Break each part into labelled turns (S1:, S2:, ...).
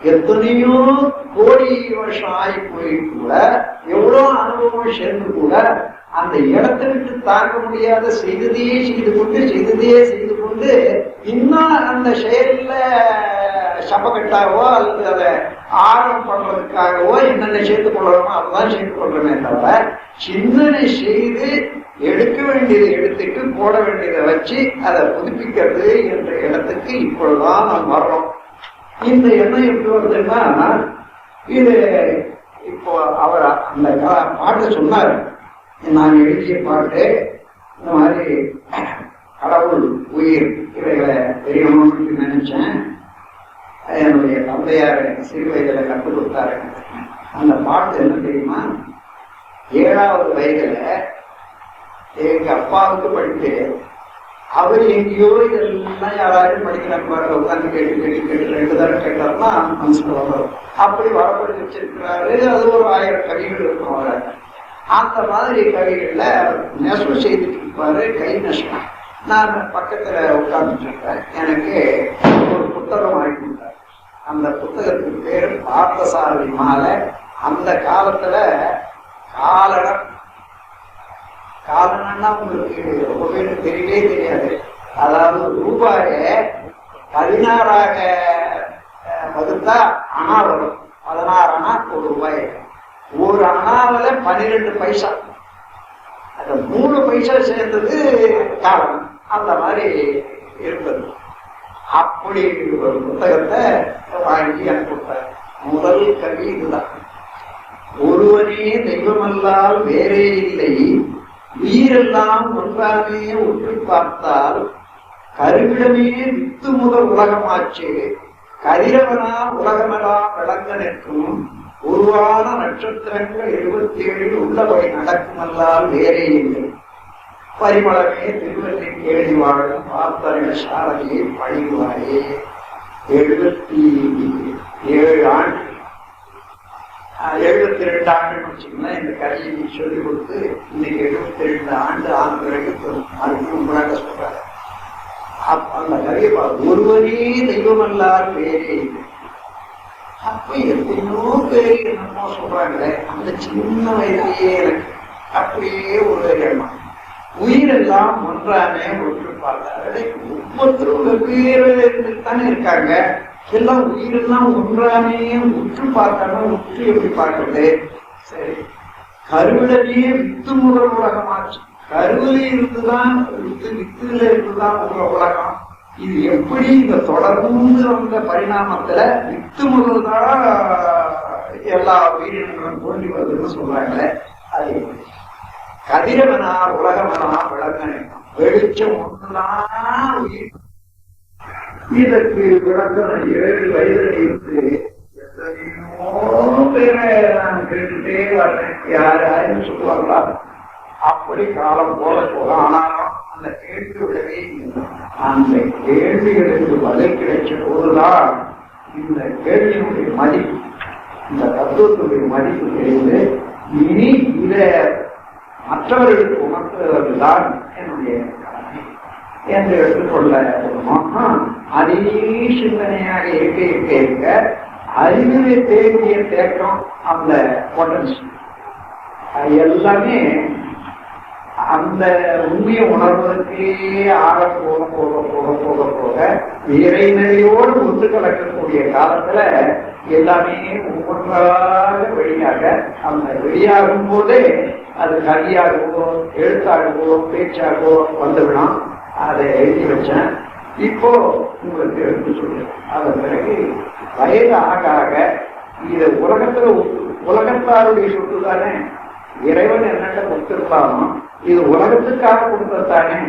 S1: எத்தனையோ கோடி வருஷம் ஆகி போய் கூட எவ்வளோ அனுபவம் சேர்ந்து கூட அந்த இடத்தை விட்டு தாங்க முடியாத செய்ததையே செய்து கொண்டு செய்ததையே செய்து கொண்டு இன்னும் அந்த செயல்ல சபகட்டாவோ அல்லது அதை ஆழம் பண்றதுக்காகவோ என்னென்ன சேர்த்து கொள்ளணுமோ அதுதான் சேர்த்து கொள்றமே தவிர சிந்தனை செய்து எடுக்க வேண்டியதை எடுத்துட்டு போட வேண்டியதை வச்சு அதை புதுப்பிக்கிறது என்ற இடத்துக்கு இப்பொழுதுதான் நாம் வர்றோம். இந்த எண்ணம் எப்படி வருதுன்னா இது இப்போ அவர் அந்த பாட்டு சொன்னார். நான் எழுதிய பாட்டு இந்த மாதிரி கடவுள் உயிர் இவைகளை தெரியணும்னு நினைச்சேன். என்னுடைய தந்தையார் சிறு வயதில் கற்றுக் கொடுத்தாரு. அந்த பாட்டு என்ன தெரியுமா? ஏழாவது வயதுல எங்க அப்பாவுக்கு படித்து அவர் எங்கேயோ இதெல்லாம் யாராவது படிக்கிறாங்க பாருங்க உட்காந்து கேட்டு கேட்டு கேட்டு ரெண்டு தடவை கேட்டாருன்னா மனசுல வரும். அப்படி வரப்படுத்தி வச்சிருக்கிறாரு அது ஒரு ஆயிரம் கவிகள் இருக்கும் அவர். அந்த மாதிரி கவிகள்ல நெசவு செய்துட்டு இருப்பாரு கை நஷ்டம் நான் பக்கத்துல உட்கார்ந்துட்டு எனக்கு ஒரு புத்தகம் வாங்கி அந்த புத்தகத்துக்கு பேர் பார்த்தசாரதி மாலை. அந்த காலத்துல காலட காரணம்னா உங்களுக்கு ரொம்ப தெரியவே தெரியாது. அதாவது ரூபாய பதினாறாக வகுத்தா அணா வரும். பதினாறு அணா ஒரு ரூபாய். ஒரு அணாவில பன்னிரெண்டு பைசா. அந்த மூணு பைசா சேர்ந்தது காரணம் அந்த மாதிரி இருந்தது. அப்படி ஒரு புத்தகத்தை வாங்கி எனக்கு முதல் கவி இதுதான். ஒருவனே தெய்வமல்லால் வேறே இல்லை. உயிரெல்லாம் ஒன்றாமே உற்று பார்த்தால் கருவிடமே வித்து முதல் உலகமாச்சு கதிரவனா உலகமெல்லாம் விளங்க நிற்கும். உருவான நட்சத்திரங்கள் எழுபத்தி ஏழில் உள்ளபடி நடக்குமல்லால் வேறே இல்லை. பரிமளமே திருவள்ளி கேள்வி வாழும் பார்த்தறிய சாரதியை பழிவாயே எழுபத்தி ஏழு ஆண்டு எழுபத்தி ரெண்டு ஆண்டுன்னு கடைசி சொல்லி சொல்லிக் கொடுத்து இன்னைக்கு எழுபத்தி ரெண்டு ஆண்டு ஆன பிறகு மறுபடியும் உங்களாக சொல்றாரு அப்ப அந்த கதையை ஒருவரே தெய்வம் அல்லார் பேரே அப்ப எத்தனையோ பேர் என்னமோ சொல்றாங்களே அந்த சின்ன வயதிலேயே எனக்கு அப்படியே ஒரு எண்ணம் உயிரெல்லாம் ஒன்றாமே ஒன்று ஒவ்வொருத்தரும் வெவ்வேறு தானே இருக்காங்க. எல்லாம் உயிரெல்லாம் ஒன்றாமே உற்று பார்க்காம உற்று எப்படி பார்க்கறது? சரி. கருவிலேயே வித்து முதல் உலகமாச்சு கருவில இருந்துதான் வித்து வித்துல இருந்துதான் முதல் உலகம். இது எப்படி இந்த தொடர்ந்து வந்த பரிணாமத்துல வித்து முதல் தான் எல்லா உயிரினங்களும் தோன்றி வருதுன்னு சொல்றாங்களே அது எப்படி? கதிரவனா உலகமனா விளங்க வெளிச்சம் ஒன்றுதான் உயிர். இதற்கு விளக்கம் ஏழு வயதில் இருந்து எத்தனையோ பேரை நான் கேட்டுட்டே வர்றேன். யார் சொல்லுவாங்களா? அப்படி காலம் போல போல ஆனாலும் அந்த கேள்வி விடவே அந்த கேள்விகளுக்கு பதில் கிடைச்ச போதுதான் இந்த கேள்வியினுடைய மதிப்பு இந்த தத்துவத்துடைய மதிப்பு தெரிந்து இனி இதை மற்றவர்களுக்கு உணர்த்துவதுதான் என்னுடைய கடமை என்று எடுத்துக்கொள்ள முடியுமா அதே சிந்தனையாக இருக்க இருக்க இருக்க அறிவிலே தேங்கிய தேக்கம் அந்த பொட்டன்ஷியல் எல்லாமே அந்த உண்மையை உணர்வதற்கே ஆக போக போக போக போக போக இறைநிலையோடு ஒன்று கலக்கக்கூடிய காலத்துல எல்லாமே ஒவ்வொன்றாக வெளியாக அந்த வெளியாகும் போதே அது கவியாகவோ எழுத்தாகவோ பேச்சாகவோ வந்துவிடும். அதை எழுதி வச்சேன். இப்போ உங்களுக்கு எடுத்து அதன் பிறகு வயது ஆக ஆக இது உலகத்துல உலகத்தாருடைய சொத்து தானே. இறைவன் என்னென்ன கொடுத்திருப்பானோ இது உலகத்துக்காக கொடுத்ததானே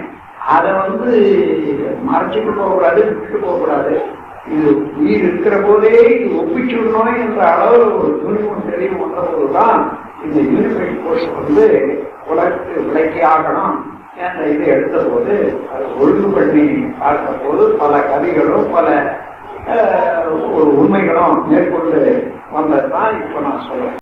S1: அதை வந்து மறைச்சிட்டு போகக்கூடாது விட்டுட்டு போகக்கூடாது. இது உயிர் இருக்கிற போதே இது ஒப்பிச்சுடணும் என்ற அளவில் ஒரு துணிவும் தெளிவு வந்தபோதுதான் இந்த யூனிஃபைட் கோர்ஸ் வந்து உலகத்துக்கு விலைக்கு ஆகணும் என்ற இதை எடுத்த போது அதை ஒழுங்கு பண்ணி பார்த்த போது பல கதைகளும் பல ஒரு உண்மைகளும் மேற்கொண்டு வந்ததுதான் இப்ப நான் சொல்றேன்.